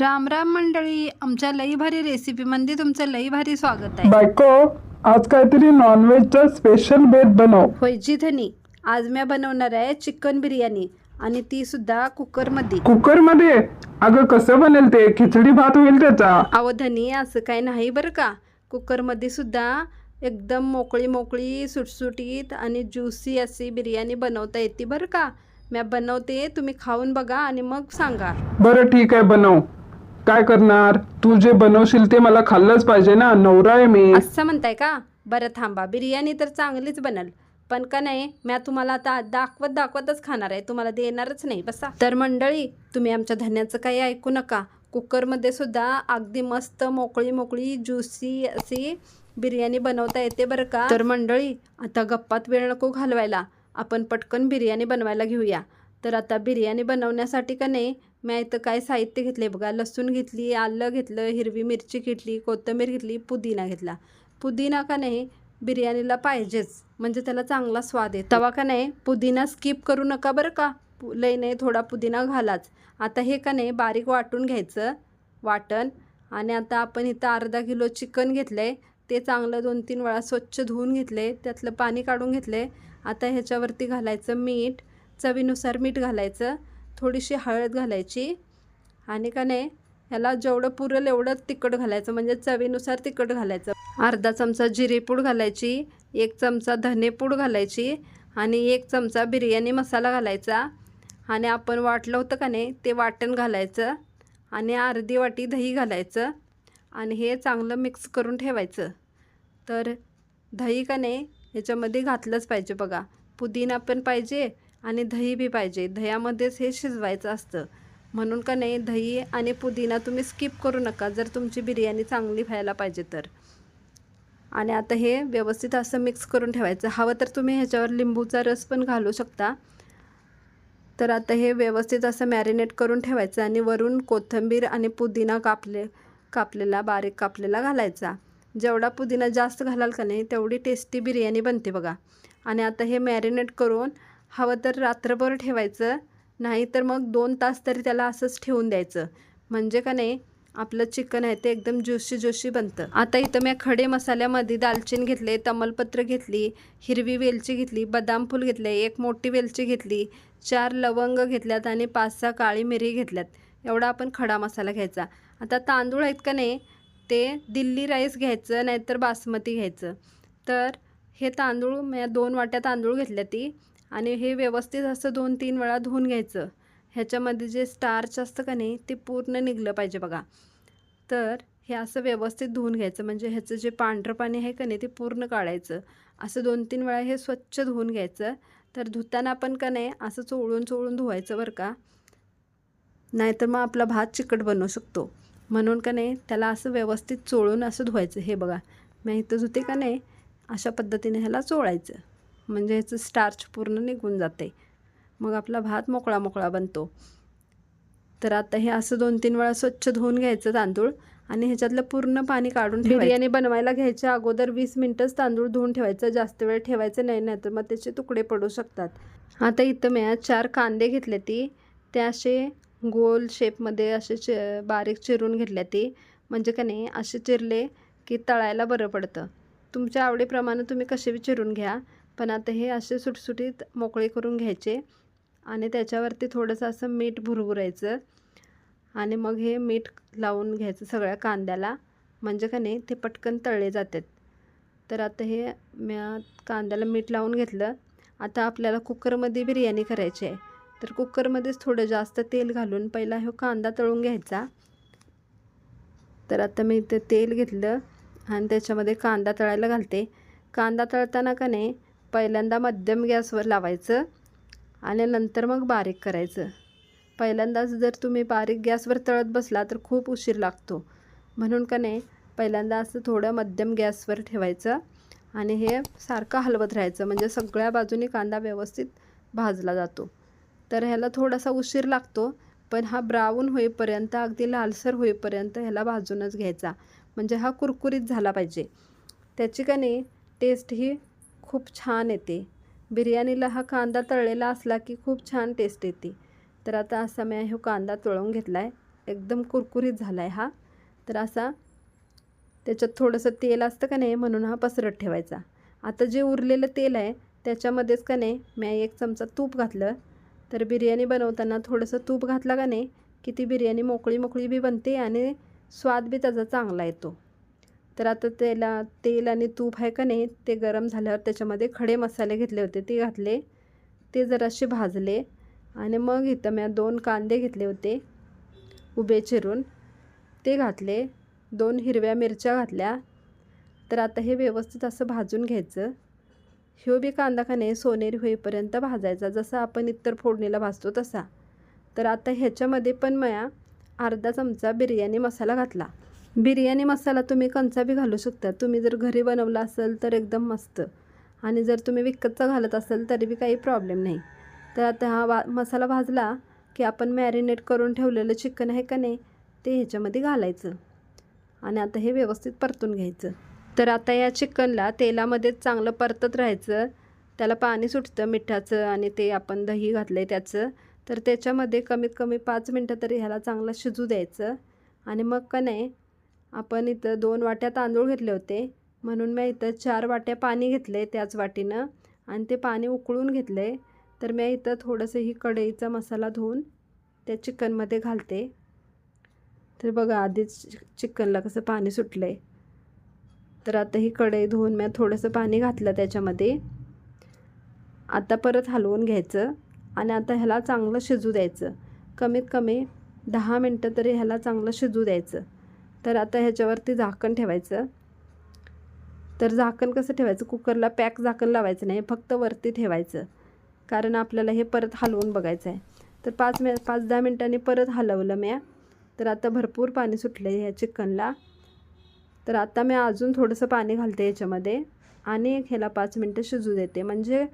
राम राम मंडळी आमच्या लई भारी रेसिपीमध्ये तुमचं लई भारी स्वागत आहे. बायको आज काहीतरी नॉनव्हेजचा स्पेशल बेत बनव. होय जी धनी आज मी बनवणार आहे चिकन बिर्याणी आणि ती सुद्धा कुकरमध्ये कुकरमध्ये? अगं कसं बनेल ते? खिचडी भात होईल त्याचा. अहो धनी असं काय नाही बरं का. कुकरमध्ये सुद्धा एकदम मोकळी मोकळी सुटसुटीत आणि ज्युसी अशी बिर्याणी बनवता येते बरं का. मी बनवते तुम्ही खाऊन बघा आणि मग सांगा. बरं ठीक आहे बनव. काय करणार? तू जे बनवशील ते मला खाल्लंच पाहिजे ना नवरा आहे मी. असं म्हणताय का? बरं थांबा बिर्याणी तर चांगलीच बनल. पण का नाही मी तुम्हाला आता दाखवत दाखवतच खाणार आहे तुम्हाला देणारच नाही बसा. तर मंडळी तुम्ही आमच्या धन्याचं काही ऐकू नका. कुकरमध्ये सुद्धा अगदी मस्त मोकळी मोकळी ज्युसी अशी बिर्याणी बनवता येते बरं का? तर मंडळी आता गप्पात वेळ नको घालवायला. आपण पटकन बिर्याणी बनवायला घेऊया. तर आता बिर्याणी बनवण्यासाठी का नाही मी इथं काय साहित्य घेतले बघा. लसूण घेतली आलं घेतलं हिरवी मिरची घेतली कोथिंबीर घेतली पुदिना घेतला. पुदिना का नाही बिर्याणीला पाहिजेच. म्हणजे त्याला चांगला स्वाद येतो. तवा का नाही पुदिना स्किप करू नका बरं का. पु- नाही थोडा पुदिना घालाच. आता हे का नाही बारीक वाटून घ्यायचं वाटण. आणि आता आपण इथं अर्धा किलो चिकन घेतलं आहे ते चांगलं दोन तीन वेळा स्वच्छ धुवून घेतले त्यातलं पाणी काढून घेतले आता ह्याच्यावरती घालायचं मीठ. चवीनुसार मीठ घालायचं. थोडीशी हळद घालायची आणि का नाही ह्याला जेवढं पुरेल एवढं तिखट घालायचं म्हणजे चवीनुसार तिखट घालायचं. अर्धा चमचा जिरेपूड घालायची एक चमचा धनेपूड घालायची आणि एक चमचा बिर्याणी मसाला घालायचा. आणि आपण वाटलं होतं का नाही ते वाटण घालायचं आणि अर्धी वाटी दही घालायचं आणि हे चांगलं मिक्स करून ठेवायचं. तर दही का नाही ह्याच्यामध्ये घातलंच पाहिजे बघा. पुदिना पण पाहिजे आणि दही बी पाहिजे. दह्यामध्येच हे शिजवायचं असतं. म्हणून का नाही दही आणि पुदिना तुम्ही स्किप करू नका जर तुमची बिर्याणी चांगली व्हायला पाहिजे तर. आणि आता हे व्यवस्थित असं मिक्स करून ठेवायचं. हवं तर तुम्ही ह्याच्यावर लिंबूचा रस पण घालू शकता. तर आता हे व्यवस्थित असं मॅरिनेट करून ठेवायचं आणि वरून कोथिंबीर आणि पुदिना कापले कापलेला बारीक कापलेला घालायचा. जेवढा पुदिना जास्त घालाल का नाही तेवढी टेस्टी बिर्याणी बनते बघा. आणि आता हे मॅरिनेट करून हवं तर रात्रभर ठेवायचं नाही तर मग दोन तास तरी त्याला असंच ठेवून द्यायचं. म्हणजे का नाही आपलं चिकन आहे ते एकदम ज्युशी ज्युशी बनतं. आता इथं मी खडे मसाल्यामध्ये दालचिनी घेतले तमलपत्र घेतली हिरवी वेलची घेतली बदाम फूल घेतले एक मोठी वेलची घेतली चार लवंग घेतल्यात आणि पाच सहा काळी मिरी घेतल्यात. एवढा आपण खडा मसाला घ्यायचा. आता तांदूळ आहेत का नाही ते दिल्ली राईस घ्यायचं नाहीतर बासमती घ्यायचं. तर हे तांदूळ मी दोन वाट्या तांदूळ घेतल्या ती. आणि हे व्यवस्थित असं दोन तीन वेळा धुवून घ्यायचं. ह्याच्यामध्ये जे स्टार्च असतं का नाही ते पूर्ण निघलं पाहिजे बघा. तर हे असं व्यवस्थित धुवून घ्यायचं. म्हणजे ह्याचं जे पांढरं पाणी आहे का नाही ते पूर्ण काढायचं. असं दोन तीन वेळा हे स्वच्छ धुवून घ्यायचं. तर धुताना पण का नाही असं चोळून चोळून धुवायचं बरं का. नाहीतर मग आपला भात चिकट बनवू शकतो. म्हणून का नाही त्याला असं व्यवस्थित चोळून असं धुवायचं. हे बघा मी इथं धुते का नाही अशा पद्धतीने ह्याला चोळायचं. म्हणजे ह्याचं स्टार्च पूर्ण निघून जाते. मग आपला भात मोकळा मोकळा बनतो. तर आता हे असं दोन तीन वेळा स्वच्छ धुवून घ्यायचं तांदूळ आणि ह्याच्यातलं पूर्ण पाणी काढून बिर्याणी बनवायला घ्यायच्या अगोदर वीस मिनटंच तांदूळ धुवून ठेवायचं. जास्त वेळ ठेवायचं नाही नाही तर मग त्याचे तुकडे पडू शकतात. आता इथं मी चार कांदे घेतले ती. ते असे गोल शेपमध्ये असे चि बारीक चिरून घेतल्या ती. म्हणजे का नाही असे चिरले की तळायला बरं पडतं. तुमच्या आवडीप्रमाणे तुम्ही कसे बी चिरून घ्या. पण आता हे असे सुटसुटीत मोकळे करून घ्यायचे आणि त्याच्यावरती थोडंसं असं मीठ भुरभुरायचं आणि मग हे मीठ लावून घ्यायचं सगळ्या कांद्याला. म्हणजे का नाही ते पटकन तळले जातात. तर आता हे म्या कांद्याला मीठ लावून घेतलं. आता आपल्याला कुकरमध्ये बिर्याणी करायची आहे. तर कुकरमध्येच थोडं जास्त तेल घालून पहिला हा कांदा तळून घ्यायचा. तर आता मी इथं तेल घेतलं आणि त्याच्यामध्ये कांदा तळायला घालते. कांदा तळताना का नाही पहिल्यांदा मध्यम गॅसवर लावायचं आणि नंतर मग बारीक करायचं. पहिल्यांदाच जर तुम्ही बारीक गॅसवर तळत बसला तर खूप उशीर लागतो. म्हणून का नाही पहिल्यांदा असं थोडं मध्यम गॅसवर ठेवायचं आणि हे सारखं हलवत राहायचं. म्हणजे सगळ्या बाजूने कांदा व्यवस्थित भाजला जातो. तर ह्याला थोडासा उशीर लागतो पण हा ब्राऊन होईपर्यंत अगदी लालसर होईपर्यंत ह्याला भाजूनच घ्यायचा. म्हणजे हा कुरकुरीत झाला पाहिजे. त्याची का नाही टेस्ट ही खूप छान येते. बिर्याणीला हा कांदा तळलेला असला की खूप छान टेस्ट येते. तर आता असा मी हा कांदा तळून घेतला आहे एकदम कुरकुरीत झाला आहे हा. तर असा त्याच्यात थोडंसं तेल असतं का नाही म्हणून हा पसरत ठेवायचा. आता जे उरलेलं तेल आहे त्याच्यामध्येच का नाही मी एक चमचा तूप घातलं. तर बिर्याणी बनवताना थोडंसं तूप घातला का नाही की ती बिर्याणी मोकळी मोकळी बी बनते आणि स्वाद बी त्याचा चांगला येतो. तर आता त्याला तेल आणि तूप आहे का नाही ते गरम झाल्यावर त्याच्यामध्ये खडे मसाले घेतले होते ते घातले. ते जरासे भाजले आणि मग इथं मी दोन कांदे घेतले होते उभे चिरून. ते घातले दोन हिरव्या मिरच्या घातल्या. तर आता हे व्यवस्थित असं भाजून घ्यायचं. ह्यो बी कांदा का नाही सोनेरी होईपर्यंत भाजायचा जसं आपण इतर फोडणीला भाजतो तसा. तर आता ह्याच्यामध्ये पण मया अर्धा चमचा बिर्याणी मसाला घातला. बिर्याणी मसाला तुम्ही कंचा बी घालू शकता. तुम्ही जर घरी बनवला असेल तर एकदम मस्त. आणि जर तुम्ही विकतचा घालत असेल तरी बी काही प्रॉब्लेम नाही. तर आता हा वा मसाला भाजला की आपण मॅरिनेट करून ठेवलेलं चिकन आहे का नाही ते ह्याच्यामध्ये घालायचं. आणि आता हे व्यवस्थित परतून घ्यायचं. तर आता या चिकनला तेलामध्ये चांगलं परतत राहायचं. त्याला पाणी सुटतं मिठाचं आणि ते आपण दही घातलं आहे त्याचं. तर त्याच्यामध्ये कमीत कमी पाच मिनटं तरी ह्याला चांगलं शिजू द्यायचं. आणि मग का नाही आपण इथं दोन वाट्या तांदूळ घेतले होते. म्हणून मी इथं चार वाट्या पाणी घेतले त्याच वाटीनं आणि ते पाणी उकळून घेतले. तर मी इथं थोडंसं ही कढईचा मसाला धुवून त्या चिकनमध्ये घालते. तर बघा आधीच चिकनला कसं पाणी सुटलं आहे तर आता ही कढई धुवून मी थोडंसं पाणी घातलं त्याच्यामध्ये. आता परत हलवून घ्यायचं आणि आता ह्याला चांगलं शिजू द्यायचं. कमीत कमी दहा मिनटं तरी ह्याला चांगलं शिजू द्यायचं. तर आता ह्याच्यावरती झाकण ठेवायचं. तर झाकण कसं ठेवायचं? कुकरला पॅक झाकण लावायचं नाही फक्त वरती ठेवायचं. कारण आपल्याला हे परत हलवून बघायचं आहे. तर पाच मि पाच दहा मिनटांनी परत हलवलं मी तर आता भरपूर पाणी सुटलं आहे ह्या चिकनला. तर आता मी अजून थोडंसं पाणी घालते याच्यामध्ये. आणि ह्याला पाच मिनटं शिजू देते. म्हणजे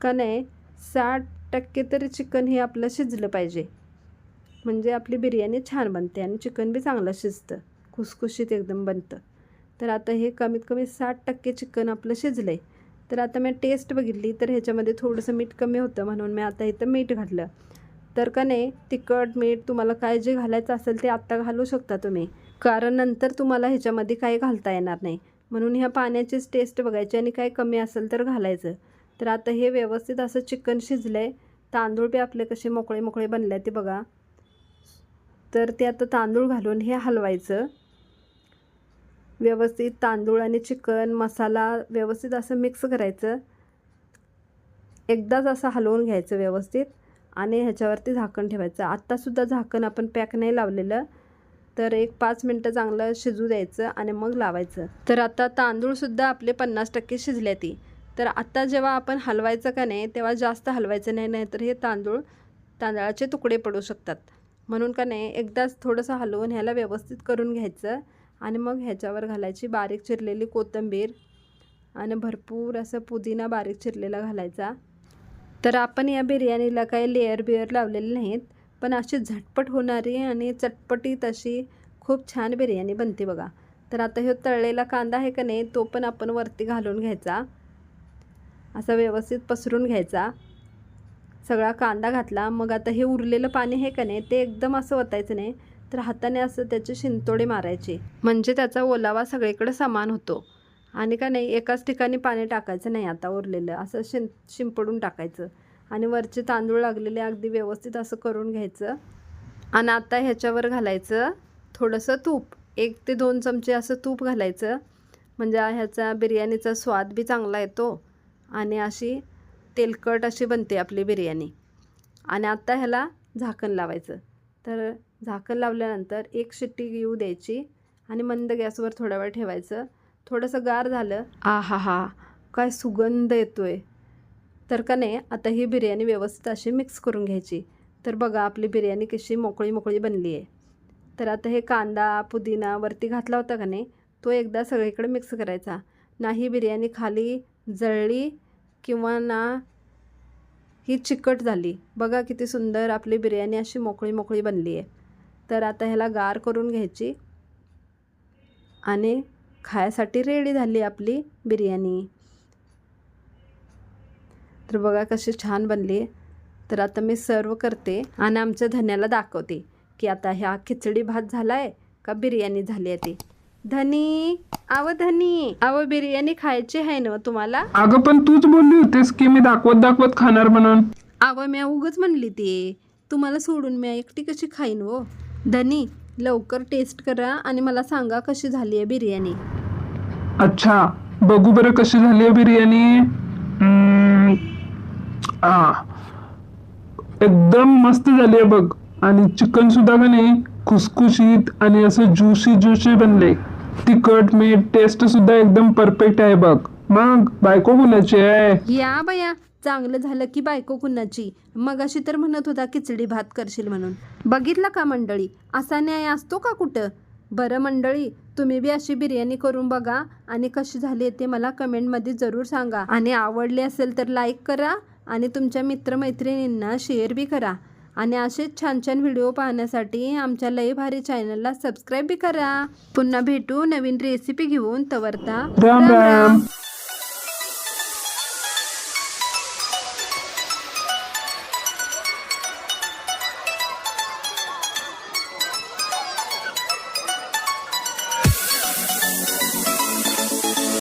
का नाही साठ टक्के तरी चिकन हे आपलं शिजलं पाहिजे. म्हणजे आपली बिर्याणी छान बनते आणि चिकन बी चांगलं शिजतं. खुसखुशीत एकदम बनतं. तर आता हे कमीत कमी साठ टक्के चिकन आपलं शिजलं आहे तर आता मी टेस्ट बघितली तर ह्याच्यामध्ये थोडंसं मीठ कमी होतं म्हणून मी आता इथं मीठ घातलं. तर का नाही तिखट मीठ तुम्हाला काय जे घालायचं असेल ते आत्ता घालू शकता तुम्ही. कारण नंतर तुम्हाला ह्याच्यामध्ये काही घालता येणार नाही. म्हणून ह्या पाण्याचीच टेस्ट बघायची आणि काय कमी असेल तर घालायचं. तर आता हे व्यवस्थित असं चिकन शिजलं आहे तांदूळ बी आपले कसे मोकळे मोकळे बनले ते बघा. तर ते आता तांदूळ घालून हे हलवायचं. व्यवस्थित तांदूळ आणि चिकन मसाला व्यवस्थित असं मिक्स करायचं. एकदाच असं हलवून घ्यायचं व्यवस्थित आणि ह्याच्यावरती झाकण ठेवायचं. आत्तासुद्धा झाकण आपण पॅक नाही लावलेलं. तर एक पाच मिनटं चांगलं शिजू द्यायचं आणि मग लावायचं. तर आता तांदूळसुद्धा आपले पन्नास टक्के शिजले ती. तर आत्ता जेव्हा आपण हलवायचं का नाही तेव्हा जास्त हलवायचं नाही नाहीतर हे तांदूळ तांदळाचे तुकडे पडू शकतात. म्हणून का नाही एकदाच थोडंसं हलवून ह्याला व्यवस्थित करून घ्यायचं आणि मग ह्याच्यावर घालायची बारीक चिरलेली कोथिंबीर आणि भरपूर असं पुदिना बारीक चिरलेला घालायचा. तर आपण या बिर्याणीला काही लेअर बिअर लावलेले नाहीत पण अशी झटपट होणारी आणि चटपटीत अशी खूप छान बिर्याणी बनते बघा. तर आता ह्यो तळलेला कांदा आहे का नाही तो पण आपण वरती घालून घ्यायचा. असा व्यवस्थित पसरून घ्यायचा. सगळा कांदा घातला मग आता हे उरलेलं पाणी हे का नाही ते एकदम असं ओतायचं नाही. तर हाताने असं त्याचे शिंतोडे मारायचे. म्हणजे त्याचा ओलावा सगळीकडे समान होतो. आणि का नाही एकाच ठिकाणी पाणी टाकायचं नाही आता उरलेलं. असं शिं शिंपडून टाकायचं. आणि वरचे तांदूळ लागलेले अगदी व्यवस्थित असं करून घ्यायचं. आणि आता ह्याच्यावर घालायचं थोडंसं तूप. एक ते दोन चमचे असं तूप घालायचं. म्हणजे ह्याचा बिर्याणीचा स्वाद बी चांगला येतो. आणि अशी तेलकट अशी बनते आपली बिर्याणी. आणि आत्ता ह्याला झाकण लावायचं. तर झाकण लावल्यानंतर एक शिट्टी येऊ द्यायची आणि मंद गॅसवर थोडा वेळ ठेवायचं. थोडंसं गार झालं. आ हा हा काय सुगंध येतो आहे तर का नाही आता ही बिर्याणी व्यवस्थित अशी मिक्स करून घ्यायची. तर बघा आपली बिर्याणी कशी मोकळी मोकळी बनली आहे. तर आता हे कांदा पुदिना वरती घातला होता का नाही तो एकदा सगळीकडे मिक्स करायचा. नाही बिर्याणी खाली जळली किंवा ना ही चिकट झाली. बघा किती सुंदर आपली बिर्याणी अशी मोकळी मोकळी बनली आहे. तर आता ह्याला गार करून घ्यायची आणि खायसाठी रेडी झाली आपली बिर्याणी. तर बघा कशी छान बनली. आहे तर आता मी सर्व करते आणि आमच्या धन्याला दाखवते की आता ह्या खिचडी भात झाला आहे का बिर्याणी झाली आहे ती. धनी आव धनी आव बिर्याणी खायची आहे ना तुम्हाला? अगं पण तूच बोलली होतीस की मी दाखवत दाखवत खाणार म्हणून. आव मी उगच म्हणली ते. तुम्हाला सोडून मी एकटी कशी खाईन हो धनी लवकर टेस्ट करा आणि मला सांगा कशी झाली आहे बिर्याणी. अच्छा बघू बरं कशी झाली आहे बिर्याणी. हम्म, आ, एकदम मस्त झाली आहे बघ. आणि चिकन सुद्धा का नाही खुसखुशीत आणि असं ज्युशी ज्युशी बनले. तिखट मीठ टेस्ट सुद्धा एकदम परफेक्ट आहे बघ. मग बायको कुणाची आहे? या बया चांगलं झालं की बायको कुणाची? मग अशी तर म्हणत होता खिचडी भात करशील म्हणून. बघितलं का मंडळी? असा न्याय असतो का कुठं? बरं मंडळी तुम्ही बी अशी बिर्याणी करून बघा आणि कशी झाली ते मला कमेंटमध्ये जरूर सांगा. आणि आवडली असेल तर लाईक करा आणि तुमच्या मित्रमैत्रिणींना शेअर बी करा. आणि असेच छान छान व्हिडिओ पाहण्यासाठी आमच्या लई भारी चॅनलला सबस्क्राईब करा. पुन्हा भेटू नवीन रेसिपी घेऊन तवरता. राम राम.